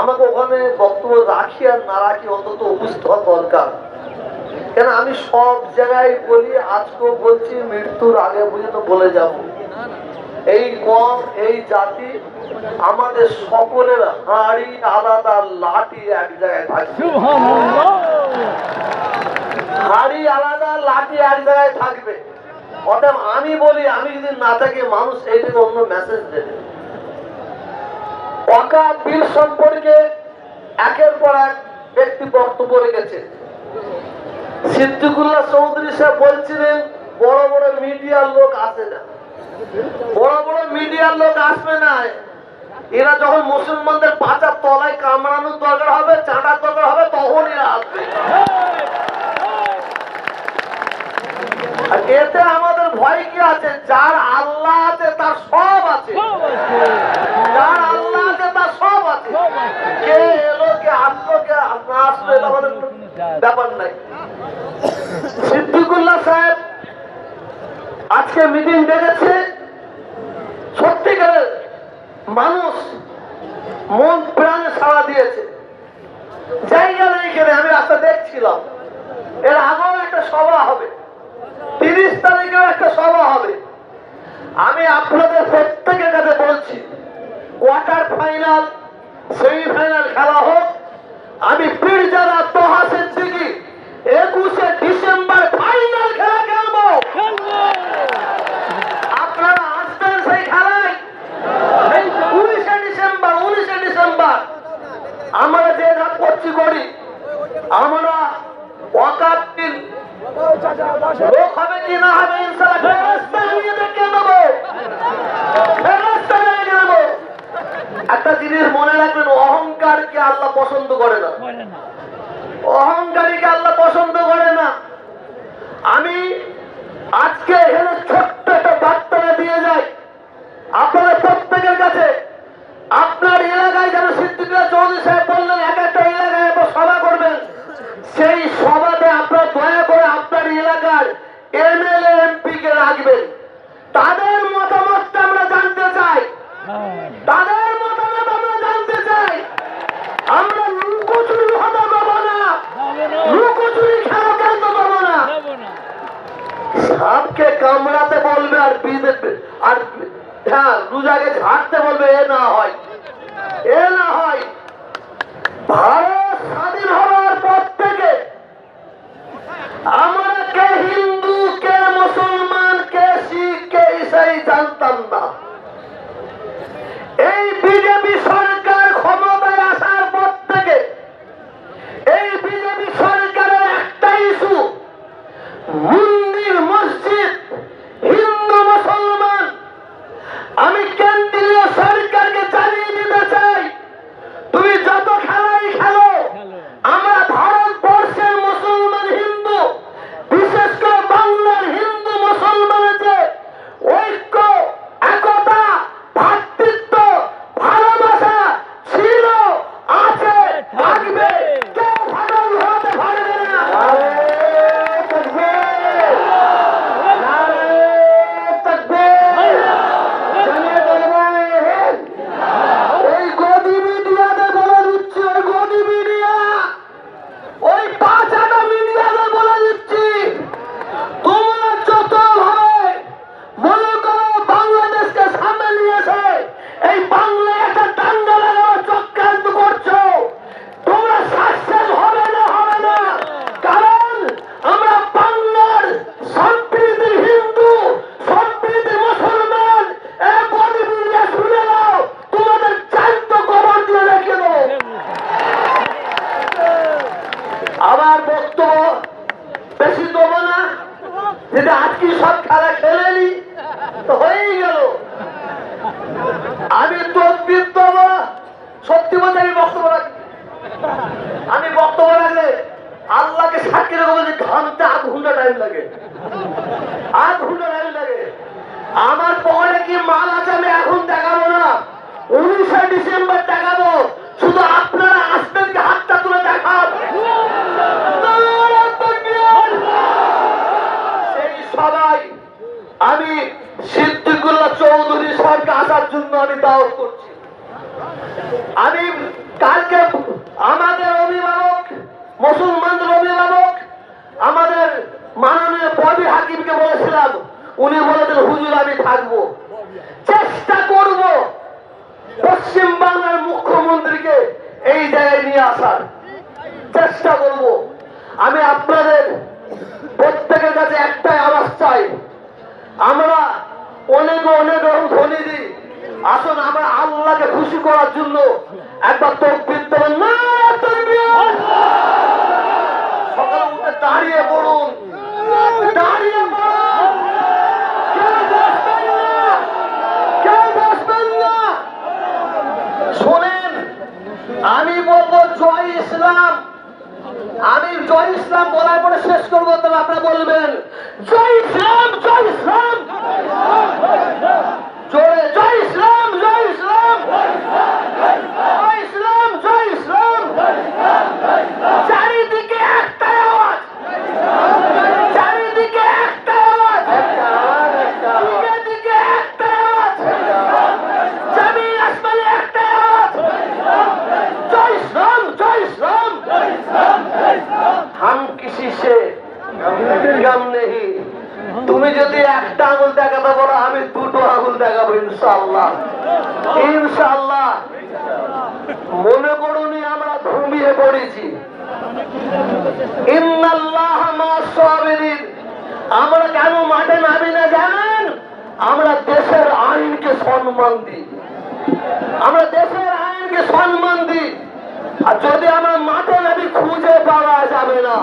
আমাকে ওখানে বক্তব্য রাখি আর না রাখি অন্তত উপস্থিত হওয়া দরকার। কেন আমি সব জায়গায় বলি আজকেও বলছি মৃত্যুর আগে পর্যন্ত বলে যাব। এই কম এই জাতি আমাদের সকলের হাড়ি আলাদা লাঠি এক জায়গায় থাকবে। হাড়ি আলাদা লাঠি এক জায়গায় থাকবে। অতএব আমি বলি আমি যদি না থাকি মানুষ এইটাকে অন্য মেসেজ দেবে। অকা বিল সম্পর্কে একের পর এক ব্যক্তি বক্তব্য রেখেছে। সিদ্দিকুল্লাহ চৌধুরী সাহেব বলছিলেন, বড় বড় মিডিয়ার লোক আসে না। বড় বড় মিডিয়ার লোক আসবে না। এরা যখন মুসলমানদের পাচার তলায় কামড়ানোর দরকার হবে চাঁটার দরকার হবে তখন এরা আসবে। এতে আমাদের ভয় কি আছে? যার আল্লাহ আছে, তার সব আছে। যার আল্লাহ আছে। সব আছে। কে এলো কে আসলো কে না আসলো এটা আমাদের ব্যাপার নাই। সিদ্দিকুল্লাহ সাহেব আজকে মিটিং ডেকেছে। সত্যিকারের মানুষ মন প্রাণে সাড়া দিয়েছে। জায়গা নেই এখানে আমি রাস্তা দেখছিলাম। এর আগেও একটা সভা হবে। তিরিশ তারিখেও একটা সভা হবে। আমি আপনাদের প্রত্যেকের কাছে বলছি কোয়ার্টার ফাইনাল, সেমিফাইনাল খেলা হোক। আমি পীরজাদা তোহা সিদ্দিকি, একুশে ডিসেম্বর ফাইনাল খেলা খেলব। আপনারা আসবেন সেই খেলায়? উনিশে ডিসেম্বর উনিশে ডিসেম্বর। আমরা যে যা করছি করি, আমরা ওয়াকাতিল লোক হবে কি না হবে ইনশাআল্লাহ। ফেরেশতা নিয়ে দেখে নেব। একটা জিনিস মনে রাখবেন অহংকারকে আল্লাহ পছন্দ করে না। অহংকারীকে আল্লাহ পছন্দ করে না। আমি আজকে এখানে ছোট্ট একটা বার্তা দিয়ে যাই। আপনাদের প্রত্যেকের কাছে আপনার এলাকায় যেন সিদ্ধিকা চৌধুরী সাহেব বললেন এক একটা এলাকায় এত সভা করবেন সেই সভাতে আপনার দয়া করে আপনার এলাকার এমএলএ এমপি কে রাখবেন তাদের মতামতটা আমরা জানতে চাই তাদের মতামত আমরা জানতে চাই আমরা লুকোচুরি হতে দেবো না লুকোচুরি খেলা খেলতে দেবো না সাপকে কামড়াতে বলবে আর আর হ্যাঁ রোজাকে ঝাড়তে বলবে, এ না হয়, এ না হয়। ভারত স্বাধীন হওয়ার পর থেকে আমরা কে হিন্দু কে মুসলমান কে শিখ কে ইসাই জানতাম না এই বিজেপি সরকার ক্ষমতায় আসার পর থেকে এই বিজেপি সরকারের একটা ইস্যু মন্দির মসজিদ হিন্দু মুসলমান আমি কেন্দ্রীয় সরকারকে জানিয়ে দিতে চাই তুমি যত খেলাই খেলো আমরা ভারতবর্ষের মুসলমান হিন্দু বিশেষ করে বাংলার হিন্দু মুসলমানের যে ঐক্য একতা ভ্রাতৃত্ব ভালোবাসা ছিল আছে থাকবে কেউ ভালো হতে পারবে না আমার বক্তব্য বেশি দেবো না যদি আজকে সব খেলা খেলে নি তো হয়েই গেল। আমি দেবো সত্যি বলতে আমি বক্তব্য রাখি। আমি বক্তব্য রাখলে আল্লাহকে সাক্ষী রেখে বলছি ঘামতে আধ ঘণ্টা টাইম লাগে। আধ ঘণ্টা টাইম লাগে। আমার পকেটে কি মাল আছে আমি এখন দেখাবো না? উনিশে ডিসেম্বর দেখাবো। শুধু আমি দাওয়াত করছি। আমি কালকে আমাদের অভিভাবক, মুসলমানদের অভিভাবক, আমাদের মাননীয় ববি হাকিমকে বলেছিলাম, উনি বলেছেন, হুজুর, আমি থাকব। চেষ্টা করব পশ্চিম বাংলার মুখ্যমন্ত্রীকে এই জায়গায় নিয়ে আসার। চেষ্টা করব। আমি আপনাদের প্রত্যেকের কাছে একটাই আওয়াজ চাই। আমরা অনেক অনেক ধ্বনি দিই। আসুন, আমরা আল্লাহকে খুশি করার জন্য একবার তকবির দেবেন। দাঁড়িয়ে পড়ুন। দাঁড়িয়ে কেউ না। শোনেন, আমি বলব জয় ইসলাম। আমি জয় ইসলাম বলার পরে শেষ করব, তাহলে আপনারা বলবেন, জয় ইসলাম জয় ইসলাম। জোরে জয় ইসলাম জয় ইসলাম জয় ইসলাম জয় ইসলাম চারিদিকে একটাই আওয়াজ চারিদিকে একটাই আওয়াজ দিকে দিকে একটাই আওয়াজ জমিন আসমানে একটাই আওয়াজ জয় ইসলাম জয় ইসলাম हम किसी से कम नहीं তুমি যদি একটা দেখাবো ইনশাআল্লাহ। ইনশাআল্লাহ। মনে করুনি আমরা ঘুমিয়ে পড়েছি। আমরা কেন মাঠে নামি না জানেন আমরা দেশের আইনকে সম্মান দিই। আমরা দেশের আইনকে সম্মান দিই। আর যদি আমরা মাঠে নামি খুঁজে পাওয়া যাবে না,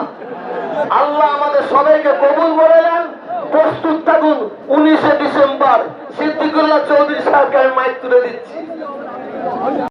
আল্লাহ আমাদের সবাইকে কবুল করে নেন। প্রস্তুত থাকুন, উনিশে ডিসেম্বর। সিদ্দিকুল্লাহ চৌধুরী সাহেবকে আমি মাইক তুলে দিচ্ছি।